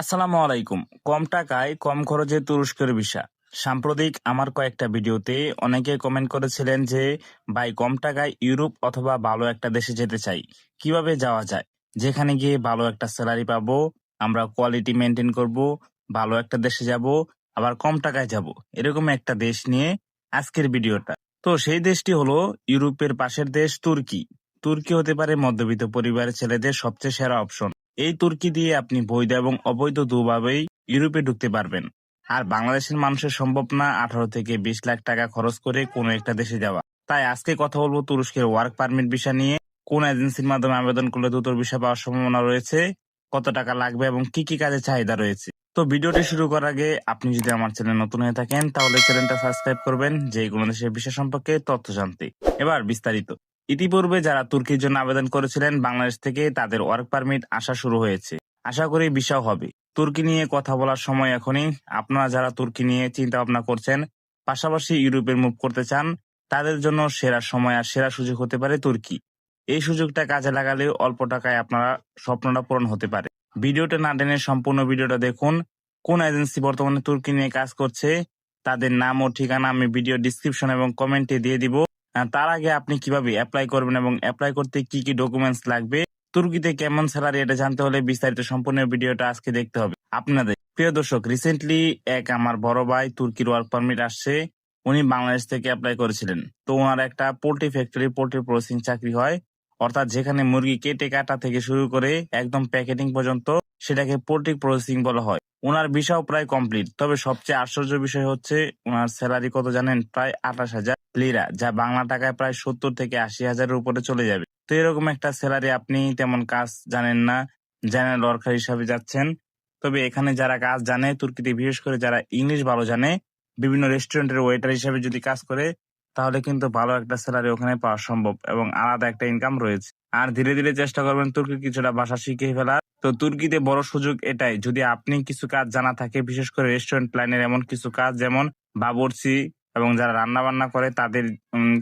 আসসালামু আলাইকুম। কম টাকায় কম খরচে তুরস্কের ভিসা। সাম্প্রতিক আমার কয়েকটা ভিডিওতে অনেকে কমেন্ট করেছিলেন যে, ভাই, কম টাকায় ইউরোপ অথবা ভালো একটা দেশে যেতে চাই। কীভাবে যাওয়া যায়? যেখানে গিয়ে ভালো একটা স্যালারি পাবো, আমরা কোয়ালিটি মেনটেন করব, ভালো একটা দেশে যাব, আবার কম টাকায় যাব। এরকম একটা দেশ নিয়ে আজকের ভিডিওটা। তো সেই দেশটি হলো ইউরোপের পাশের দেশ তুর্কি। তুর্কি হতে পারে মধ্যবিত্ত পরিবারের ছেলেদের সবচেয়ে সেরা অপশন এই তুর্কি দিয়ে আপনি বৈধ এবং অবৈধ দুভাবেই ইউরোপে ঢুকতে পারবেন। আর বাংলাদেশের মানুষের সম্ভব না আঠারো থেকে বিশ লাখ টাকা খরচ করে কোনো একটা দেশে যাওয়া। তাই আজকে কথা বলব তুরস্কের ওয়ার্ক পারমিট ভিসা নিয়ে। কোন এজেন্সির মাধ্যমে আবেদন করলে দ্রুত ভিসা পাওয়ার সম্ভাবনা রয়েছে? কত টাকা লাগবে এবং কি কি কাজে চাহিদা রয়েছে? তো ভিডিওটি শুরু করার আগে আপনি যদি আমার চ্যানেল নতুন হয়ে থাকেন, তাহলে চ্যানেলটা সাবস্ক্রাইব করবেন যে কোনো দেশের বিষয় সম্পর্কে তথ্য জানতে। এবার বিস্তারিত। ইতিপূর্বে যারা তুর্কির জন্য আবেদন করেছিলেন, বাংলাদেশ থেকে তাদের ওয়ার্ক পারমিট আসা শুরু হয়েছে। আশা করি বিষয় হবে। তুর্কি নিয়ে কথা বলার সময় এখনই আপনারা যারা তুর্কি নিয়ে চিন্তা ভাবনা করছেন, পাশাপাশি ইউরোপের মুভ করতে চান, তাদের জন্য সেরা সময় আর সেরা সুযোগ হতে পারে তুর্কি। এই সুযোগটা কাজে লাগালে অল্প টাকায় আপনারা স্বপ্নটা পূরণ হতে পারে। ভিডিওটা না টেনে সম্পূর্ণ ভিডিওটা দেখুন। কোন এজেন্সি বর্তমানে তুর্কি নিয়ে কাজ করছে, তাদের নাম ও ঠিকানা আমি ভিডিও ডিসক্রিপশন এবং কমেন্টে দিয়ে দিব। তার আগে আপনি কীভাবে অ্যাপ্লাই করবেন এবং অ্যাপ্লাই করতে কি কি ডকুমেন্টস লাগবে? তুর্কিতে কেমন স্যালারি এটা জানতে হলে বিস্তারিত সম্পূর্ণ ভিডিওটা আজকে দেখতে হবে। আপনাদের প্রিয় দর্শক রিসেন্টলি এক আমার বড় ভাই তুর্কির ওয়ার্ক পারমিট আসছে। উনি বাংলাদেশ থেকে অ্যাপ্লাই করেছিলেন। তো ওনার একটা পোল্ট্রি ফ্যাক্টরি পোল্ট্রি প্রসেসিং চাকরি হয়। অর্থাৎ যেখানে মুরগি কেটে কাটা থেকে শুরু করে একদম প্যাকেটিং পর্যন্ত সেটাকে পোল্ট্রি প্রসেসিং বলা হয়। ওনার ভিসাও প্রায় কমপ্লিট। তবে সবচেয়ে আশ্চর্য বিষয় হচ্ছে, ওনার স্যালারি কত জানেন? প্রায় আঠাশ হাজার লিরা, যা বাংলা টাকায় প্রায় সত্তর থেকে আশি হাজারের উপরে চলে যাবে। তো এরকম একটা স্যালারি আপনি তেমন কাজ জানেন না জেনারেল ওয়ার্কার হিসাবে যাচ্ছেন। তবে এখানে যারা কাজ জানে, তুর্কিতে বিশেষ করে যারা ইংলিশ ভালো জানে, বিভিন্ন রেস্টুরেন্টের ওয়েটার হিসাবে যদি কাজ করে, তাহলে কিন্তু ভালো একটা স্যালারি ওখানে পাওয়া সম্ভব এবং আলাদা একটা ইনকাম রয়েছে। আর ধীরে ধীরে চেষ্টা করবেন তুর্কির কিছুটা ভাষা শিখে ফেলার। তো তুর্কিতে বড় সুযোগ এটাই, যদি আপনি কিছু কাজ জানা থাকে, বিশেষ করে রেস্টুরেন্ট লাইনের এমন কিছু কাজ, যেমন বাবরচি এবং যারা রান্না বান্না করে, তাদের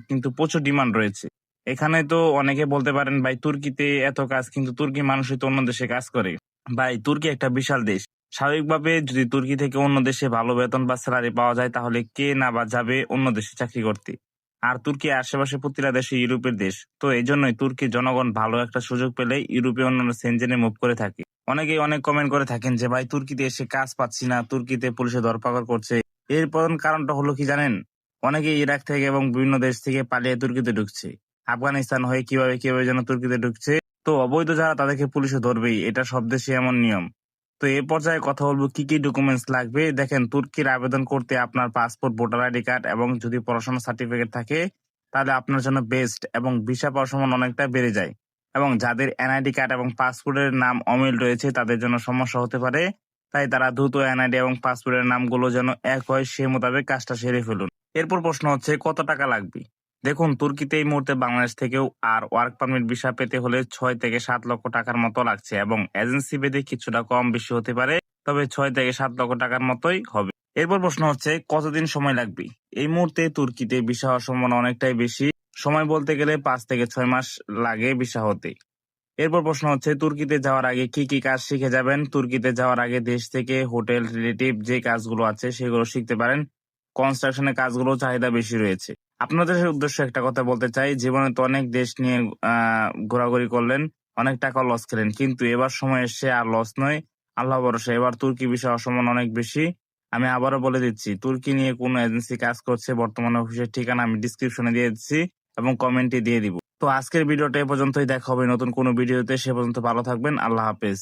কিন্তু প্রচুর ডিমান্ড রয়েছে। এখানে তো অনেকে বলতে পারেন, ভাই, তুর্কিতে এত কাজ, কিন্তু তুর্কি মানুষই তো অন্য দেশে কাজ করে। ভাই, তুর্কি একটা বিশাল দেশ। স্বাভাবিকভাবে যদি তুর্কি থেকে অন্য দেশে ভালো বেতন বা স্যালারি পাওয়া যায়, তাহলে কে না বা যাবে অন্য দেশে চাকরি করতে? আর তুর্কি আশেপাশে প্রতিটা দেশে ইউরোপের দেশ। তো এই জন্যই তুর্কির জনগণ ভালো একটা সুযোগ পেলে ইউরোপে অন্যান্য সেনজেনে মুভ করে থাকে। অনেকেই অনেক কমেন্ট করে থাকেন যে, ভাই, তুর্কিতে এসে কাজ পাচ্ছি না, তুর্কিতে পুলিশে ধরপাকড় করছে। এর প্রধান কারণটা হলো কি জানেন? অনেকে ইরাক থেকে এবং বিভিন্ন দেশ থেকে পালিয়ে তুর্কিতে ঢুকছে। আফগানিস্তান হয়ে কীভাবে কীভাবে যেন তুর্কিতে ঢুকছে। তো অবৈধ যারা তাদেরকে পুলিশে ধরবেই, এটা সব দেশে এমন নিয়ম। তো এ পর্যায়ে কথা বলব কি কি ডকুমেন্টস লাগবে। দেখেন তুর্কির আবেদন করতে আপনার পাসপোর্ট ভোটার আইডি কার্ড এবং যদি পড়াশোনা সার্টিফিকেট থাকে, তাহলে আপনার জন্য বেস্ট এবং ভিসা পাওয়ার সম্মান অনেকটা বেড়ে যায়। এবং যাদের এনআইডি কার্ড এবং পাসপোর্টের নাম অমিল রয়েছে, তাদের জন্য সমস্যা হতে পারে। তাই তারা দ্রুত এনআইডি এবং পাসপোর্টের নামগুলো যেন এক হয় সে মোতাবেক কাজটা সেরে ফেলুন। এরপর প্রশ্ন হচ্ছে, কত টাকা লাগবে? দেখুন, তুর্কিতে এই মুহূর্তে বাংলাদেশ থেকেও আর ওয়ার্ক পারমিট ভিসা পেতে হলে ছয় থেকে সাত লক্ষ টাকার মতো লাগছে এবং এজেন্সি ভেদে কিছুটা কম বেশি হতে পারে, তবে ছয় থেকে সাত লক্ষ টাকার মতোই হবে। এরপর প্রশ্ন হচ্ছে, কতদিন সময় লাগবে? এই মুহূর্তে তুর্কিতে ভিসা হওয়ার সম্ভাবনা অনেকটাই বেশি। সময় বলতে গেলে পাঁচ থেকে ছয় মাস লাগে ভিসা হতে। এরপর প্রশ্ন হচ্ছে, তুর্কিতে যাওয়ার আগে কি কি কাজ শিখে যাবেন? তুর্কিতে যাওয়ার আগে দেশ থেকে হোটেল, রিলেটিভ যে কাজগুলো আছে সেগুলো শিখতে পারেন। কনস্ট্রাকশনের কাজগুলো চাহিদা বেশি রয়েছে। আপনাদের উদ্দেশ্যে একটা কথা বলতে চাই। জীবনে তো অনেক দেশ নিয়ে ঘোরাঘুরি করলেন, অনেক টাকা লস খেলেন, কিন্তু এবার সময় এসে আর লস নয়। আল্লাহ ভরসা, এবার তুর্কি বিষয়ে অসমান অনেক বেশি। আমি আবারও বলে দিচ্ছি, তুর্কি নিয়ে কোন এজেন্সি কাজ করছে, বর্তমানে অফিসের ঠিকানা আমি ডিসক্রিপশনে দিয়ে দিচ্ছি এবং কমেন্টে দিয়ে দিব। তো আজকের ভিডিওটা এ পর্যন্তই, দেখা হবে নতুন কোনো ভিডিওতে সে পর্যন্ত ভালো থাকবেন, আল্লাহ হাফেজ।